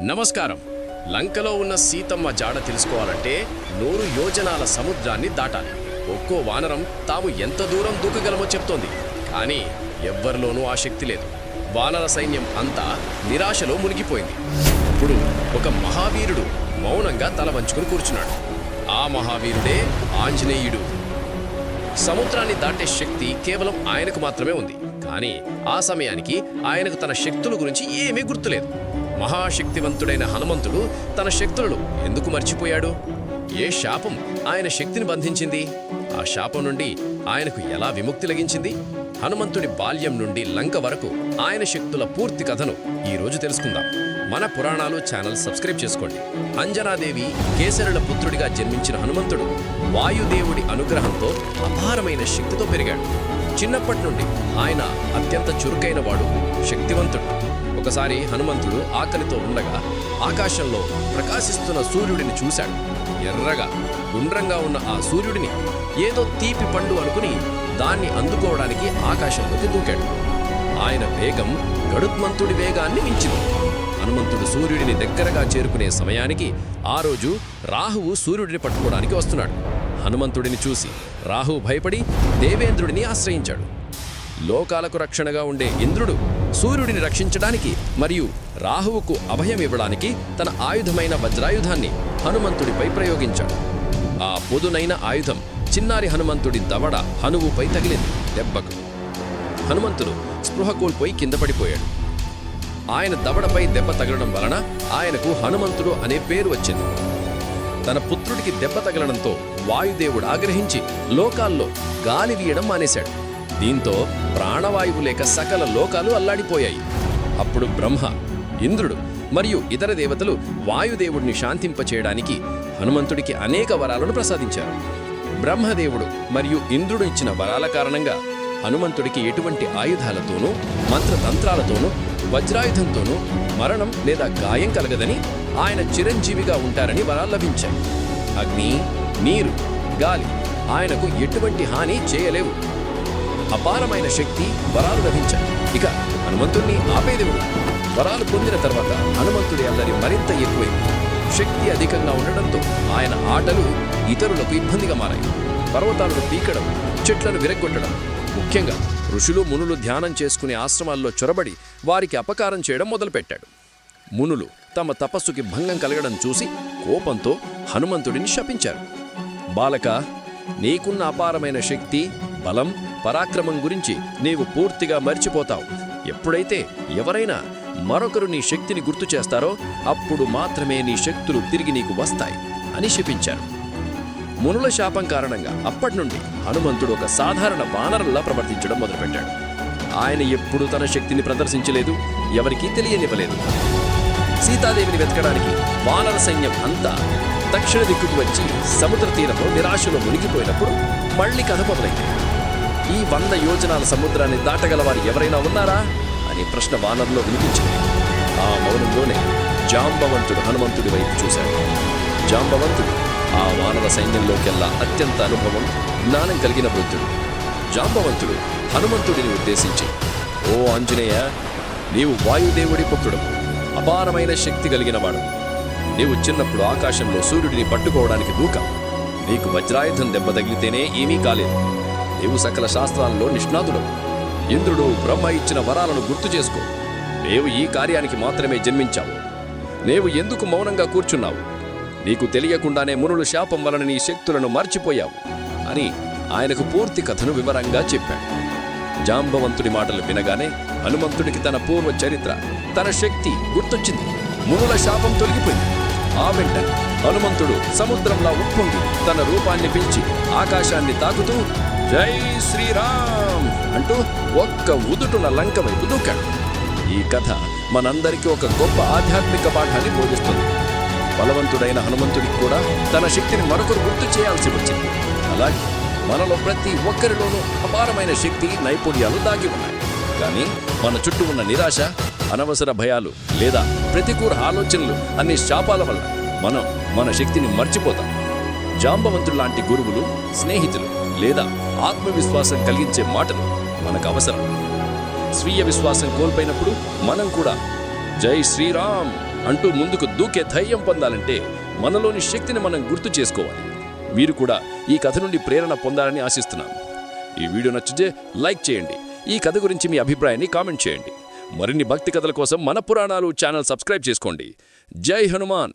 నమస్కారం. లంకలో ఉన్న సీతమ్మ జాడ తెలుసుకోవాలంటే నూరు యోజనాల సముద్రాన్ని దాటాలి. ఒక్కో వానరం తాము ఎంత దూరం దూకగలమో చెప్తోంది. కానీ ఎవ్వరిలోనూ ఆ శక్తి లేదు. వానర సైన్యం అంతా నిరాశలో మునిగిపోయింది. ఇప్పుడు ఒక మహావీరుడు మౌనంగా తల వంచుకుని కూర్చున్నాడు. ఆ మహావీరుడే ఆంజనేయుడు. సముద్రాన్ని దాటే శక్తి కేవలం ఆయనకు మాత్రమే ఉంది. కానీ ఆ సమయానికి ఆయనకు తన శక్తుల గురించి ఏమీ గుర్తులేదు. మహాశక్తివంతుడైన హనుమంతుడు తన శక్తులను ఎందుకు మర్చిపోయాడు? ఏ శాపం ఆయన శక్తిని బంధించింది? ఆ శాపం నుండి ఆయనకు ఎలా విముక్తి లగించింది హనుమంతుడి బాల్యం నుండి లంక వరకు ఆయన శక్తుల పూర్తి కథను ఈ రోజు తెలుసుకుందాం. మన పురాణాలు ఛానల్ సబ్స్క్రైబ్ చేసుకోండి. అంజనాదేవి కేసరుల పుత్రుడిగా జన్మించిన హనుమంతుడు వాయుదేవుడి అనుగ్రహంతో అపారమైన శక్తితో పెరిగాడు. చిన్నప్పటి నుండి ఆయన అత్యంత చురుకైన వాడు శక్తివంతుడు. ఒకసారి హనుమంతుడు ఆకలితో ఉండగా ఆకాశంలో ప్రకాశిస్తున్న సూర్యుడిని చూశాడు. ఎర్రగా గుండ్రంగా ఉన్న ఆ సూర్యుడిని ఏదో తీపి పండు అనుకుని దాన్ని అందుకోవడానికి ఆకాశంలోకి దూకాడు. ఆయన వేగం గడుత్మంతుడి వేగాన్ని మించింది. హనుమంతుడు సూర్యుడిని దగ్గరగా చేరుకునే సమయానికి ఆ రోజు రాహువు సూర్యుడిని పట్టుకోవడానికి వస్తున్నాడు. హనుమంతుడిని చూసి రాహు భయపడి దేవేంద్రుడిని ఆశ్రయించాడు. లోకాలకు రక్షణగా ఉండే ఇంద్రుడు సూర్యుడిని రక్షించడానికి మరియు రాహువుకు అభయం ఇవ్వడానికి తన ఆయుధమైన వజ్రాయుధాన్ని హనుమంతుడిపై ప్రయోగించాడు. ఆ పొదునైన ఆయుధం చిన్నారి హనుమంతుడి దవడ హనువుపై తగిలింది దెబ్బకు. హనుమంతుడు స్పృహ కోల్పోయి కింద పడిపోయాడు. ఆయన దవడపై దెబ్బ తగలడం వలన ఆయనకు హనుమంతుడు అనే పేరు వచ్చింది. తన పుత్రుడికి దెబ్బ తగలడంతో వాయుదేవుడు ఆగ్రహించి లోకాల్లో గాలి వీయడం మానేశాడు. దీంతో ప్రాణవాయువు లేక సకల లోకాలు అల్లాడిపోయాయి. అప్పుడు బ్రహ్మ ఇంద్రుడు మరియు ఇతర దేవతలు వాయుదేవుడిని శాంతింపచేయడానికి హనుమంతుడికి అనేక వరాలను ప్రసాదించారు. బ్రహ్మదేవుడు మరియు ఇంద్రుడు ఇచ్చిన వరాల కారణంగా హనుమంతుడికి ఎటువంటి ఆయుధాలతోనూ మంత్రతంత్రాలతోనూ వజ్రాయుధంతోనూ మరణం లేదా గాయం కలగదని ఆయన చిరంజీవిగా ఉంటారని వరాలు లభించాయి. అగ్ని నీరు గాలి ఆయనకు ఎటువంటి హాని చేయలేవు. అపారమైన శక్తి వరాలు లభించాయి. ఇక హనుమంతుణ్ణి ఆపేదేవుడు వరాలు పొందిన తర్వాత హనుమంతుడి అల్లరి మరింత ఎక్కువైంది. శక్తి అధికంగా ఉండడంతో ఆయన ఆటలు ఇతరులకు ఇబ్బందిగా మారాయి. పర్వతాలను పీకడం చెట్లను విరగ్గొట్టడం ముఖ్యంగా ఋషులు మునులు ధ్యానం చేసుకునే ఆశ్రమాల్లో చొరబడి వారికి అపకారం చేయడం మొదలుపెట్టాడు. మునులు తమ తపస్సుకి భంగం కలగడం చూసి కోపంతో హనుమంతుడిని శపించారు. బాలక నీకున్న అపారమైన శక్తి బలం పరాక్రమం గురించి నీవు పూర్తిగా మర్చిపోతావు. ఎప్పుడైతే ఎవరైనా మరొకరు నీ శక్తిని గుర్తు చేస్తారో అప్పుడు మాత్రమే నీ శక్తులు తిరిగి నీకు వస్తాయి అని శపించారు. మునుల శాపం కారణంగా అప్పటి నుండి హనుమంతుడు ఒక సాధారణ వానరులా ప్రవర్తించడం మొదలుపెట్టాడు. ఆయన ఎప్పుడూ తన శక్తిని ప్రదర్శించలేదు ఎవరికీ తెలియనివ్వలేదు. సీతాదేవిని వెతకడానికి వానర సైన్యం అంతా దక్షిణ దిక్కుకు వచ్చి సముద్ర తీరంలో నిరాశలో మునిగిపోయినప్పుడు మళ్ళీ కథ మొదలైంది. ఈ వంద యోజనాల సముద్రాన్ని దాటగలవారు ఎవరైనా ఉన్నారా అని ప్రశ్న వానర్లో వినిపించింది. ఆ మౌనంలోనే జాంబవంతుడు హనుమంతుడి వైపు చూశాడు. జాంబవంతుడు ఆ వానర సైన్యంలోకెల్లా అత్యంత అనుభవం జ్ఞానం కలిగిన వృద్ధుడు. జాంబవంతుడు హనుమంతుడిని ఉద్దేశించి ఓ ఆంజనేయ నీవు వాయుదేవుడి పుత్రుడు అపారమైన శక్తి కలిగినవాడు నీవు చిన్నప్పుడు ఆకాశంలో సూర్యుడిని పట్టుకోవడానికి దూక. నీకు వజ్రాయుధం దెబ్బ తగిలితేనే ఏమీ కాలేదు. నీవు సకల శాస్త్రాల్లో నిష్ణాతుడు ఇంద్రుడు బ్రహ్మ ఇచ్చిన వరాలను గుర్తు చేసుకో. నీవు ఈ కార్యానికి మాత్రమే జన్మించావు. నీవు ఎందుకు మౌనంగా కూర్చున్నావు? నీకు తెలియకుండానే మునులు శాపం వలన నీ శక్తులను మర్చిపోయావు అని ఆయనకు పూర్తి కథను వివరంగా చెప్పాడు. జాంబవంతుడి మాటలు వినగానే హనుమంతుడికి తన పూర్వ చరిత్ర తన శక్తి గుర్తొచ్చింది. మునుల శాపం తొలగిపోయింది. ఆ వెంటనే హనుమంతుడు సముద్రంలా ఉప్పొంగి తన రూపాన్ని పెంచి ఆకాశాన్ని తాకుతూ జై శ్రీరామ్ అంటూ ఒక్క ఉదుటున లంక వైపు దూకాడు. ఈ కథ మనందరికీ ఒక గొప్ప ఆధ్యాత్మిక పాఠాన్ని బోధిస్తుంది. బలవంతుడైన హనుమంతుడికి కూడా తన శక్తిని మరొకరు గుర్తు చేయాల్సి వచ్చింది. అలాగే మనలో ప్రతి ఒక్కరిలోనూ అపారమైన శక్తి నైపుణ్యాలు దాగి ఉన్నాయి. కానీ మన చుట్టూ ఉన్న నిరాశ అనవసర భయాలు లేదా ప్రతికూల ఆలోచనలు అన్ని శాపాల వల్ల మనం మన శక్తిని మర్చిపోతాం. జాంబవంతుడు లాంటి గురువులు స్నేహితులు లేదా ఆత్మవిశ్వాసం కలిగించే మాటలు మనకు అవసరం స్వీయ విశ్వాసం కోల్పోయినప్పుడు మనం కూడా జై శ్రీరామ్ అంటూ ముందుకు దూకే ధైర్యం పొందాలంటే మనలోని శక్తిని మనం గుర్తు చేసుకోవాలి. మీరు కూడా ఈ కథ నుండి ప్రేరణ పొందాలని ఆశిస్తున్నాం. ఈ వీడియో నచ్చితే లైక్ చేయండి. ఈ కథ గురించి మీ అభిప్రాయాన్ని కామెంట్ చేయండి. మరిన్ని భక్తి కథల కోసం మన పురాణాలు ఛానల్ సబ్స్క్రైబ్ చేసుకోండి. జై హనుమాన్!